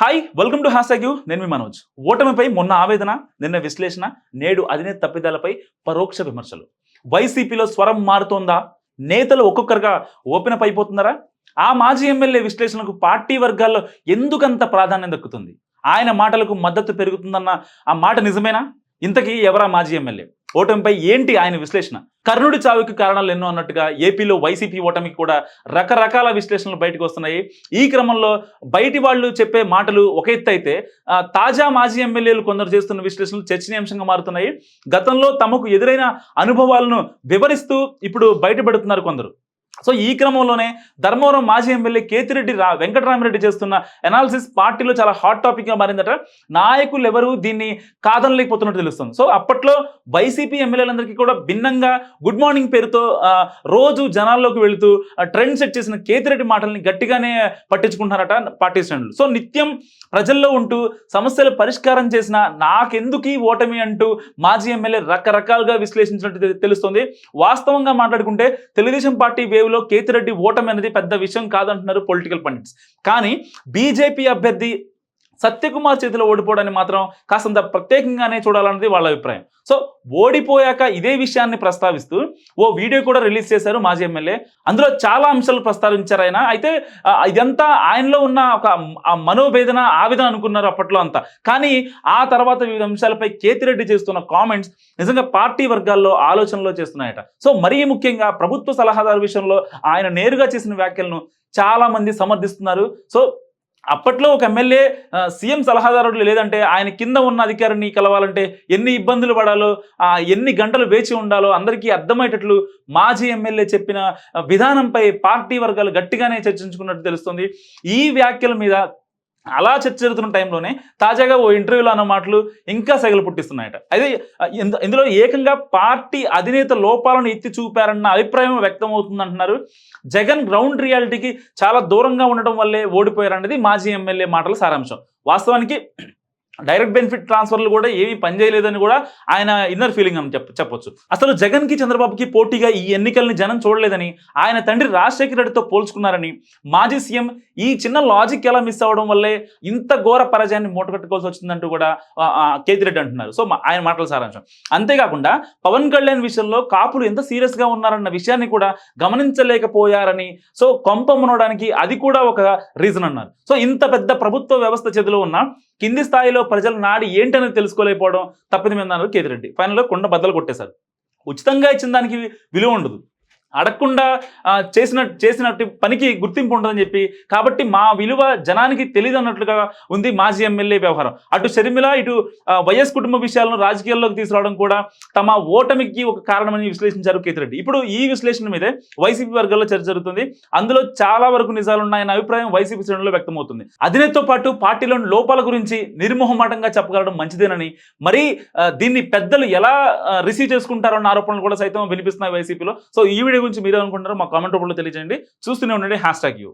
Hi welcome to hash you నేను మీ మనోజ్. ఓటమిపై మొన్న ఆవేదన నిన్న విశ్లేషణ నేడు అధినేత తప్పిదాలపై పరోక్ష విమర్శలు. వైసీపీలో స్వరం మారుతోందా? నేతలు ఒక్కొక్కరుగా ఓపెన్ అప్ అయిపోతున్నారా? ఆ మాజీ ఎమ్మెల్యే విశ్లేషణకు పార్టీ వర్గాల్లో ఎందుకంత ప్రాధాన్యం దక్కుతుంది? ఆయన మాటలకు మద్దతు పెరుగుతుందన్న ఆ మాట నిజమేనా? ఇంతకీ ఎవరా మాజీ ఎమ్మెల్యే? ఓటమిపై ఏంటి ఆయన విశ్లేషణ? కర్ణుడి చావుకి కారణాలు ఎన్నో అన్నట్టుగా ఏపీలో వైసీపీ ఓటమికి కూడా రకరకాల విశ్లేషణలు బయటకు వస్తున్నాయి. ఈ క్రమంలో బయటి వాళ్ళు చెప్పే మాటలు ఒక ఎత్తు అయితే తాజా మాజీ ఎమ్మెల్యేలు కొందరు చేస్తున్న విశ్లేషణలు చర్చనీయాంశంగా మారుతున్నాయి. గతంలో తమకు ఎదురైన అనుభవాలను వివరిస్తూ ఇప్పుడు బయటపెడుతున్నారు కొందరు. సో ఈ క్రమంలోనే ధర్మవరం మాజీ ఎమ్మెల్యే కేతిరెడ్డి రా వెంకటరామిరెడ్డి చేస్తున్న అనాలిసిస్ పార్టీలో చాలా హాట్ టాపిక్గా మారిందట. నాయకులు ఎవరు? దీన్ని కాదనలేకపోతున్నట్టు తెలుస్తుంది. సో అప్పట్లో వైసీపీ ఎమ్మెల్యేలందరికీ కూడా భిన్నంగా గుడ్ మార్నింగ్ పేరుతో రోజు జనాల్లోకి వెళుతూ ట్రెండ్ సెట్ చేసిన కేతిరెడ్డి మాటల్ని గట్టిగానే పట్టించుకుంటున్నారట పార్టీ శ్రేణులు. సో నిత్యం ప్రజల్లో ఉంటూ సమస్యలు పరిష్కారం చేసిన నాకెందుకు ఓటమి అంటూ మాజీ ఎమ్మెల్యే రకరకాలుగా విశ్లేషించినట్టు తెలుస్తుంది. వాస్తవంగా మాట్లాడుకుంటే తెలుగుదేశం పార్టీ వేవ్లో కేతిరెడ్డి ఓటమి అనేది పెద్ద విషయం కాదంటున్నారు పొలిటికల్ పండిట్స్. కానీ బీజేపీ అభ్యర్థి సత్యకుమార్ చేతిలో ఓడిపోవడాన్ని మాత్రం కాస్తంత ప్రత్యేకంగానే చూడాలన్నది వాళ్ళ అభిప్రాయం. సో ఓడిపోయాక ఇదే విషయాన్ని ప్రస్తావిస్తూ ఓ వీడియో కూడా రిలీజ్ చేశారు మాజీ ఎమ్మెల్యే. అందులో చాలా అంశాలు ప్రస్తావించారు ఆయన. అయితే ఇదంతా ఆయనలో ఉన్న ఒక మనోవేదన ఆవేదన అనుకున్నారు అప్పట్లో అంతా. కానీ ఆ తర్వాత వివిధ అంశాలపై కేతిరెడ్డి చేస్తున్న కామెంట్స్ నిజంగా పార్టీ వర్గాల్లో ఆలోచనలో చేస్తున్నాయట. సో మరీ ముఖ్యంగా ప్రభుత్వ సలహాదారు విషయంలో ఆయన నేరుగా చేసిన వ్యాఖ్యలను చాలా మంది సమర్థిస్తున్నారు. సో అప్పట్లో ఒక ఎమ్మెల్యే సీఎం సలహాదారుడు లేదంటే ఆయన కింద ఉన్న అధికారిని కలవాలంటే ఎన్ని ఇబ్బందులు పడాలో ఎన్ని గంటలు వేచి ఉండాలో అందరికీ అర్థమయ్యేటట్లు మాజీ ఎమ్మెల్యే చెప్పిన విధానంపై పార్టీ వర్గాలు గట్టిగానే చర్చించుకున్నట్టు తెలుస్తుంది. ఈ వ్యాఖ్యల మీద అలా చర్చ జరుగుతున్న టైంలోనే తాజాగా ఓ ఇంటర్వ్యూలో అన్న మాటలు ఇంకా సెగలు పుట్టిస్తున్నాయట. అయితే ఇందులో ఏకంగా పార్టీ అధినేత లోపాలను ఎత్తి చూపారన్న అభిప్రాయం వ్యక్తం అవుతుంది అంటున్నారు జగన్ గ్రౌండ్ రియాలిటీకి చాలా దూరంగా ఉండటం వల్లే ఓడిపోయారన్నది మాజీ ఎమ్మెల్యే మాటల సారాంశం. వాస్తవానికి డైరెక్ట్ బెనిఫిట్ ట్రాన్స్ఫర్లు కూడా ఏమీ పనిచేయలేదని కూడా ఆయన ఇన్నర్ ఫీలింగ్ అని చెప్ప చెప్పొచ్చు. అసలు జగన్కి చంద్రబాబుకి పోటీగా ఈ ఎన్నికల్ని జనం చూడలేదని ఆయన తండ్రి రాజశేఖర రెడ్డితో పోల్చుకున్నారని మాజీ సీఎం ఈ చిన్న లాజిక్ ఎలా మిస్ అవ్వడం వల్లే ఇంత ఘోర పరాజయాన్ని మూటగట్టుకోవాల్సి వచ్చిందంటూ కూడా ఆ, ఆ, కేతిరెడ్డి అంటున్నారు. సో ఆయన మాటల సారాంశం. అంతేకాకుండా పవన్ కళ్యాణ్ విషయంలో కాపులు ఎంత సీరియస్గా ఉన్నారన్న విషయాన్ని కూడా గమనించలేకపోయారని సో కొంప మునడానికి అది కూడా ఒక రీజన్ అన్నారు. సో ఇంత పెద్ద ప్రభుత్వ వ్యవస్థ చేతిలో ఉన్న కింది స్థాయిలో ప్రజల నాడి ఏంటనేది తెలుసుకోలేకపోవడం తప్పిదమైందన్నారు కేతిరెడ్డి. ఫైనల్లో కొండ బద్దలు కొట్టేశారు ఉచితంగా ఇచ్చిన దానికి విలువ ఉండదు. అడగకుండా చేసిన చేసినట్టు పనికి గుర్తింపు ఉండదని చెప్పి కాబట్టి మా విలువ జనానికి తెలియదు అన్నట్లుగా ఉంది మాజీ ఎమ్మెల్యే వ్యవహారం. అటు షర్మిల ఇటు వైఎస్ కుటుంబ విషయాలను రాజకీయాల్లోకి తీసుకురావడం కూడా తమ ఓటమికి ఒక కారణమని విశ్లేషించారు కేతిరెడ్డి ఇప్పుడు ఈ విశ్లేషణ మీదే వైసీపీ వర్గాల్లో చర్చ జరుగుతుంది. అందులో చాలా వరకు నిజాలు ఉన్నాయన్న అభిప్రాయం వైసీపీ శ్రేణుల్లో వ్యక్తమవుతుంది. అధినేతతో పాటు పార్టీలోని లోపాల గురించి నిర్మోహమాటంగా చెప్పగలడం మంచిదేనని మరి దీన్ని పెద్దలు ఎలా రిసీవ్ చేసుకుంటారన్న ఆరోపణలు కూడా సైతం వినిపిస్తున్నాయి వైసీపీలో. సో ఈ వీడియో గురించి మీరు అనుకుంటారో మా కామెంట్ రూపంలో తెలియజేయండి. చూస్తూనే ఉండండి. Hash tag you